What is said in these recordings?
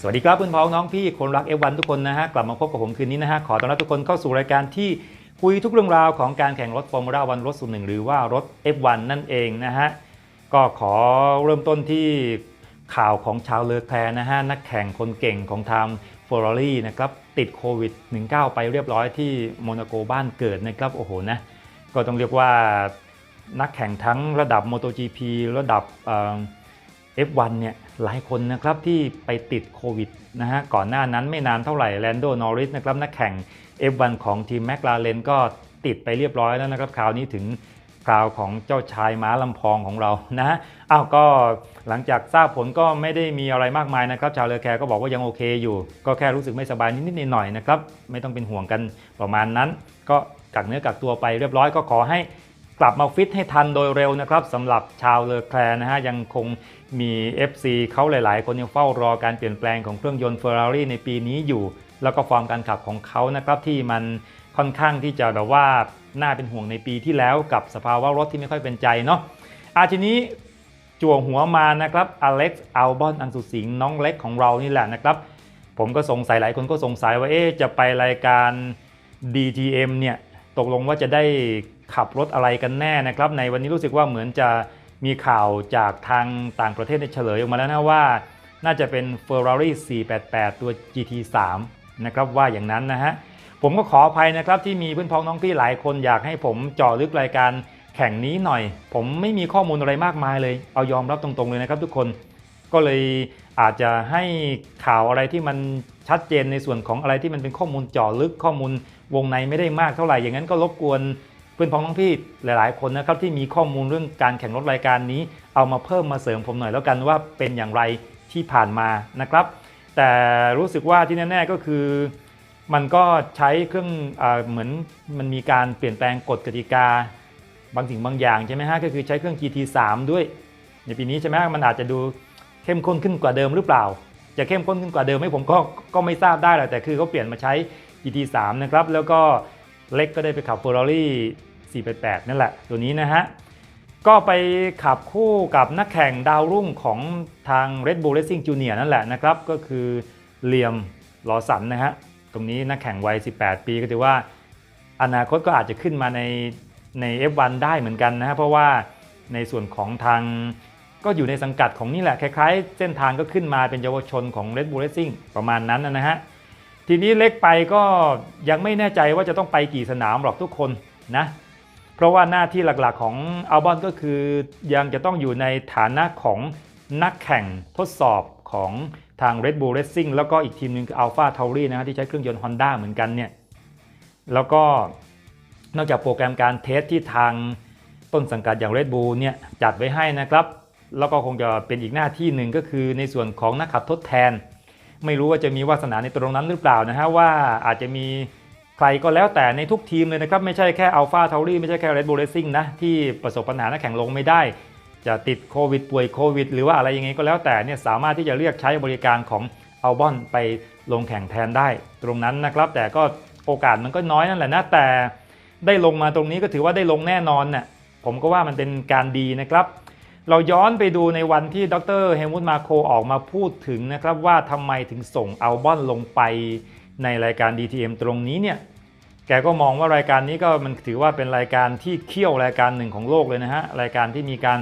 สวัสดีครับเพื่อนพ้องน้องพี่คนรัก F1 ทุกคนนะฮะกลับมาพบกับผมคืนนี้นะฮะขอต้อนรับทุกคนเข้าสู่รายการที่คุยทุกเรื่องราวของการแข่งรถฟอร์มูล่าวันรถสูตรหนึ่งหรือว่ารถ F1 นั่นเองนะฮะก็ขอเริ่มต้นที่ข่าวของชาวเลอแคลร์นะฮะนักแข่งคนเก่งของทางฟอร์รี่นะครับติดโควิด -19 ไปเรียบร้อยที่โมนาโกบ้านเกิดนะครับโอ้โหนะก็ต้องเรียกว่านักแข่งทั้งระดับ MotoGP ระดับอ F1 เนี่ยหลายคนนะครับที่ไปติดโควิดนะฮะก่อนหน้านั้นไม่นานเท่าไหร่แลนโดนอริสนะครับนักแข่ง F1 ของทีมแม l ลาเรนก็ติดไปเรียบร้อยแล้วนะครับคราวนี้ถึงคราวของเจ้าชายม้าลำพองของเรานะฮะอ้าวก็หลังจากทราบผลก็ไม่ได้มีอะไรมากมายนะครับ ชาวเลอแคร์ก็บอกว่ายังโอเคอยู่ ก็แค่รู้สึกไม่สบายนิดๆหน่อยๆนะครับ ไม่ต้องเป็นห่วงกันประมาณนั้น ก็กักเนื้อกักตัวไปเรียบร้อยก็ขอให้ กลับมาฟิตให้ทันโดยเร็วนะครับสำหรับชาวเลอแคลนะฮะยังคงมี FC เขาหลาย ๆ คนยังเฝ้ารอการเปลี่ยนแปลงของเครื่องยนต์ Ferrari ในปีนี้อยู่ แล้วก็ฟอร์มการขับของเขานะครับที่มันค่อนข้างที่จะแบบว่าน่าเป็นห่วงในปีที่แล้วกับสภาวะรถที่ไม่ค่อยเป็นใจเนาะอาทีนี้จั่วหัวมานะครับอเล็กซ์อัลบอนอันสุสิงห์น้องเล็กของเรานี่แหละนะครับ ผมก็สงสัยหลายคนก็สงสัยว่าเอ๊จะไปรายการ DTM เนี่ยตกลงว่าจะได้ ขับรถอะไรกันแน่นะครับ ในวันนี้รู้สึกว่าเหมือนจะมีข่าวจากทางต่างประเทศเฉลยออกมาแล้วนะว่า น่าจะเป็น Ferrari 488 ตัว GT3 นะครับว่าอย่างนั้นนะฮะผมก็ขออภัยนะครับที่มีเพื่อนพ้องน้องพี่หลายคนอยากให้ผมเจาะลึกรายการแข่งนี้หน่อย ผมไม่มีข้อมูลอะไรมากมายเลย เอายอมรับตรงๆเลยนะครับทุกคนก็เลยอาจจะให้ข่าวอะไรที่มันชัดเจนในส่วนของอะไรที่มันเป็นข้อมูลเจาะลึกข้อมูลวงในไม่ได้มากเท่าไหร่อย่างนั้นก็รบกวน พื่อนพ้องน้องพี่หลาย ๆ คนนะครับที่มีข้อมูลเรื่องการแข่งรถรายการนี้ เอามาเพิ่มมาเสริมผมหน่อยแล้วกันว่าเป็นอย่างไรที่ผ่านมานะครับ แต่รู้สึกว่าที่แน่ๆก็คือ มันก็ใช้เครื่องอเหมือนมันมีการเปลี่ยนแปลงกฎกติกา บางสิ่งบางอย่างใช่ไหมฮะก็คือใช้เครื่อง GT3 ด้วย ในปีนี้ใช่ไหมฮะมันอาจจะดูเข้มข้นขึ้นกว่าเดิมหรือเปล่า จะเข้มข้นขึ้นกว่าเดิมไหมผมก็ก็ไม่ทราบได้แหละแต่คือเขาเปลี่ยนมาใช้ GT3 นะครับแล้วก็เล็กก็ได้ไปขับ Ferrari 488 นั่นแหละ ตัวนี้นะฮะ ก็ไปขับคู่กับนักแข่งดาวรุ่งของทาง Red Bull Racing Junior นั่นแหละนะครับ ก็คือเลียมลอสันนะฮะ ตรงนี้นักแข่งวัย 18 ปีก็ถือว่าอนาคตก็อาจจะขึ้นมาในใน F1 ได้เหมือนกันนะฮะ เพราะว่าในส่วนของทางก็อยู่ในสังกัดของนี่แหละ คล้ายๆ เส้นทางก็ขึ้นมาเป็นเยาวชนของ Red Bull Racing ประมาณนั้นนะฮะ ทีนี้เล็กไปก็ยังไม่แน่ใจว่าจะต้องไปกี่สนามหรอกทุกคนนะ เพราะว่าหน้าที่หลักๆของอัลบอนก็คือยังจะต้องอยู่ในฐานะของนักแข่งทดสอบของทาง Red Bull Racing แล้วก็อีกทีมหนึงคือ Alpha Tauri นะฮะที่ใช้เครื่องยนต์ Honda เหมือนกันเนี่ยแล้วก็นอกจากโปรแกรมการเทสที่ทางต้นสังกัดอย่าง Red Bull เนี่ยจัดไว้ให้นะครับ แล้วก็คงจะเป็นอีกหน้าที่หนึ่งก็คือในส่วนของนักขับทดแทน ไม่รู้ว่าจะมีวาสนาในตรงนั้นหรือเปล่านะฮะว่าอาจจะมี ใครก็แล้วแต่ในทุกทีมเลยนะครับ ไม่ใช่แค่ Alpha Tauri ไม่ใช่แค่ Red Bull Racing นะ ที่ประสบปัญหานักแข่งลงไม่ได้ จะติดโควิด ป่วยโควิด หรือว่าอะไรยังไงก็แล้วแต่เนี่ยสามารถที่จะเรียกใช้บริการของอัลบอนไปลงแข่งแทนได้ ตรงนั้นนะครับ แต่ก็โอกาสมันก็น้อยนั่นแหละนะแต่ได้ลงมาตรงนี้ก็ถือว่าได้ลงแน่นอนน่ะผมก็ว่ามันเป็นการดีนะครับ เราย้อนไปดูในวันที่ดรเฮมุตมาโคออกมาพูดถึงนะครับว่าทำไมถึงส่งอัลบอนลงไป ในรายการ DTM ตรงนี้เนี่ยแกก็มองว่ารายการนี้ก็มันถือว่าเป็นรายการที่เขี้ยวรายการหนึ่งของโลกเลยนะฮะรายการที่มีการ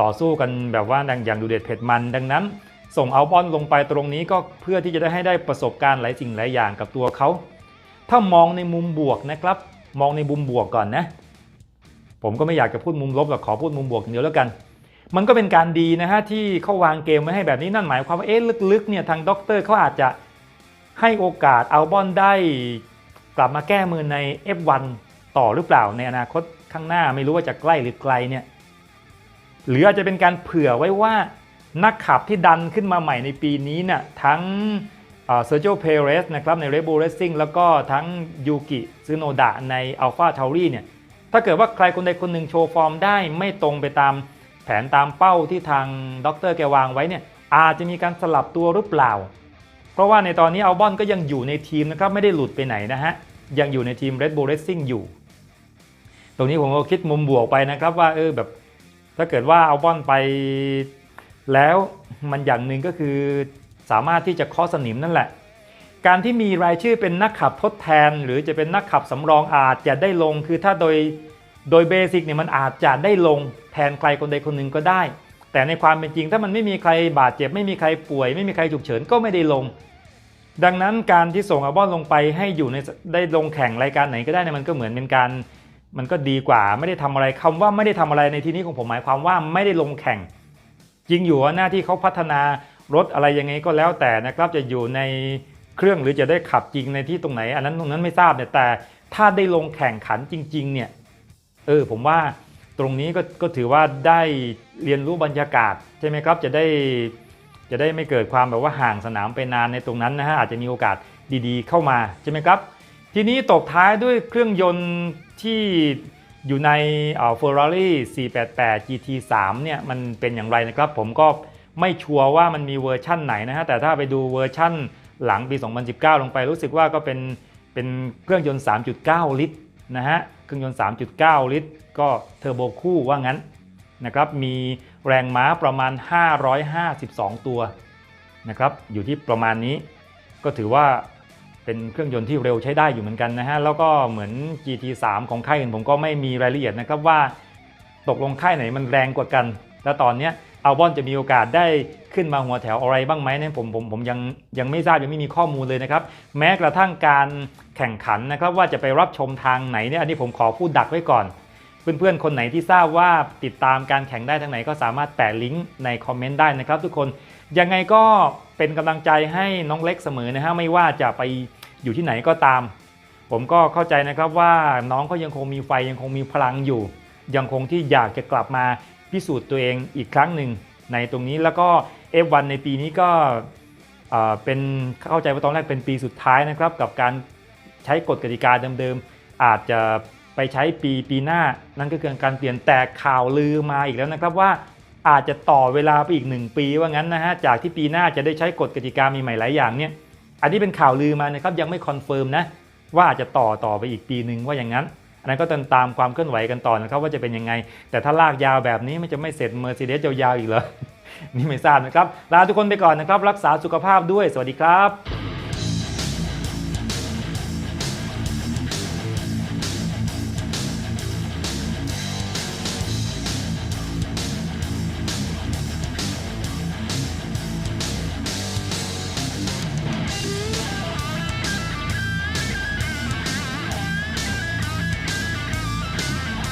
ต่อสู้กันแบบว่าอย่างดูเด็ดเผ็ดมัน ดังนั้น ส่งเอัลบอนลงไปตรงนี้ก็เพื่อที่จะได้ให้ได้ประสบการณ์หลายสิ่งหลายอย่างกับตัวเขา ถ้ามองในมุมบวกนะครับ มองในมุมบวกก่อนนะ ผมก็ไม่อยากจะพูดมุมลบหรอกขอพูดมุมบวกอย่างเดียวแล้วกัน มันก็เป็นการดีนะฮะที่เขาวางเกมไว้ให้แบบนี้นั่นหมายความว่าเอ๊ะลึกๆเนี่ยทางด็อกเตอร์เขาอาจจะ ให้โอกาสอัลบอนได้กลับมาแก้มือใน F1 ต่อหรือเปล่าในอนาคตข้างหน้าไม่รู้ว่าจะใกล้หรือไกลเนี่ยหรืออาจจะเป็นการเผื่อไว้ว่านักขับที่ดันขึ้นมาใหม่ในปีนี้เนี่ยทั้งเซอร์โจเพเรสนะครับใน Red Bull Racing แล้วก็ทั้งยูกิซึโนดะใน Alpha Tauri เนี่ยถ้าเกิดว่าใครคนใดคนหนึ่งโชว์ฟอร์มได้ไม่ตรงไปตามแผนตามเป้าที่ทางด็อกเตอร์แกวางไว้เนี่ยอาจจะมีการสลับตัวหรือเปล่า เพราะว่าในตอนนี้อัลบอนก็ยังอยู่ในทีมนะครับไม่ได้หลุดไปไหนนะฮะยังอยู่ในทีม Red Bull Racing อยู่ ตรงนี้ผมก็คิดมุมบวกไปนะครับว่าเออแบบถ้าเกิดว่าอัลบอนไปแล้วมันอย่างหนึ่งก็คือสามารถที่จะเคาะสนิมนั่นแหละ การที่มีรายชื่อเป็นนักขับทดแทน หรือจะเป็นนักขับสำรองอาจจะได้ลงคือถ้าโดยโดยเบสิกเนี่ยมันอาจจะได้ลงแทนใครคนใดคนหนึ่งก็ได้ แต่ในความเป็นจริงถ้ามันไม่มีใครบาดเจ็บไม่มีใครป่วย ไม่มีใครฉุกเฉินก็ไม่ได้ลง ดังนั้นการที่ส่งอาบอนลงไปให้อยู่ในได้ลงแข่งรายการไหนก็ได้เนี่ยมันก็เหมือนเป็นการมันก็ดีกว่าไม่ได้ทำอะไรคำว่าไม่ได้ทำอะไรในที่นี้ของผมหมายความว่าไม่ได้ลงแข่ง จริงอยู่ว่าหน้าที่เขาพัฒนารถอะไรยังไงก็แล้วแต่นะครับจะอยู่ในเครื่องหรือจะได้ขับจริงในที่ตรงไหน อันนั้นตรงนั้นไม่ทราบเนี่ยแต่ถ้าได้ลงแข่งขันจริง ๆ เนี่ยเออผมว่า ตรงนี้ก็ก็ถือว่าได้เรียนรู้บรรยากาศใช่ไหมครับจะได้จะได้ไม่เกิดความแบบว่าห่างสนามไปนานในตรงนั้นนะฮะอาจจะมีโอกาสดีๆ เข้ามาใช่ไหมครับ ทีนี้ตบท้ายด้วยเครื่องยนต์ที่อยู่ในเอ่อ Ferrari 488 GT3 เนี่ยมันเป็นอย่างไรนะครับ ผมก็ไม่ชัวร์ว่ามันมีเวอร์ชั่นไหนนะฮะแต่ถ้าไปดูเวอร์ชั่นหลังปี 2019 ลงไปรู้สึกว่าก็เป็นเป็นเครื่องยนต์ 3.9 ลิตรนะฮะ เครื่องยนต์ 3.9 ลิตร ก็เทอร์โบคู่ว่างั้นนะครับมีแรงม้าประมาณ 552 ตัวนะครับอยู่ที่ประมาณนี้ ก็ถือว่าเป็นเครื่องยนต์ที่เร็วใช้ได้อยู่เหมือนกันนะฮะแล้วก็เหมือน GT3 ของค่ายอื่นผมก็ไม่มีรายละเอียดนะครับว่า ตกลงค่ายไหนมันแรงกว่ากัน แล้วตอนเนี้ย อัลบอนจะมีโอกาสได้ขึ้นมาหัวแถวอะไรบ้างไหมเนี่ยผมผมผมยังยังไม่ทราบยังไม่มีข้อมูลเลยนะครับ แม้กระทั่งการแข่งขันนะครับว่าจะไปรับชมทางไหนเนี่ยอันนี้ผมขอพูดดักไว้ก่อน เพื่อนๆ คนไหนที่ทราบว่าติดตามการแข่งได้ทางไหนก็สามารถแปะลิงก์ในคอมเมนต์ได้นะครับทุกคนยังไงก็เป็นกำลังใจให้น้องเล็กเสมอนะฮะไม่ว่าจะไปอยู่ที่ไหนก็ตาม ผมก็เข้าใจนะครับว่าน้องเขายังคงมีไฟยังคงมีพลังอยู่ ยังคงที่อยากจะกลับมา พิสูจน์ตัวเองอีกครั้งหนึ่งในตรงนี้แล้วก็ F1 ในปีนี้ก็เป็นเข้าใจว่าตอนแรกเป็นปีสุดท้ายนะครับ กับการใช้กฎกติกาเดิมๆ อาจจะไปใช้ปีปีหน้านั่นก็คือการเปลี่ยนแต่ข่าวลือมาอีกแล้วนะครับว่าอาจจะต่อเวลาไปอีก 1 ปีว่างั้นนะฮะจากที่ปีหน้าจะได้ใช้กฎกติกามีใหม่หลายอย่างเนี่ยอันนี้เป็นข่าวลือมานะครับยังไม่คอนเฟิร์มนะว่าอาจจะต่อต่อไปอีกปีหนึ่งว่าอย่างนั้น อันนั้นก็ต้องตามความเคลื่อนไหวกันต่อนะครับว่าจะเป็นยังไง แต่ถ้าลากยาวแบบนี้มันจะไม่เสร็จ Mercedes ยาวๆอีกเหรอนี่ไม่ทราบนะครับ ลาทุกคนไปก่อนนะครับ รักษาสุขภาพด้วย สวัสดีครับ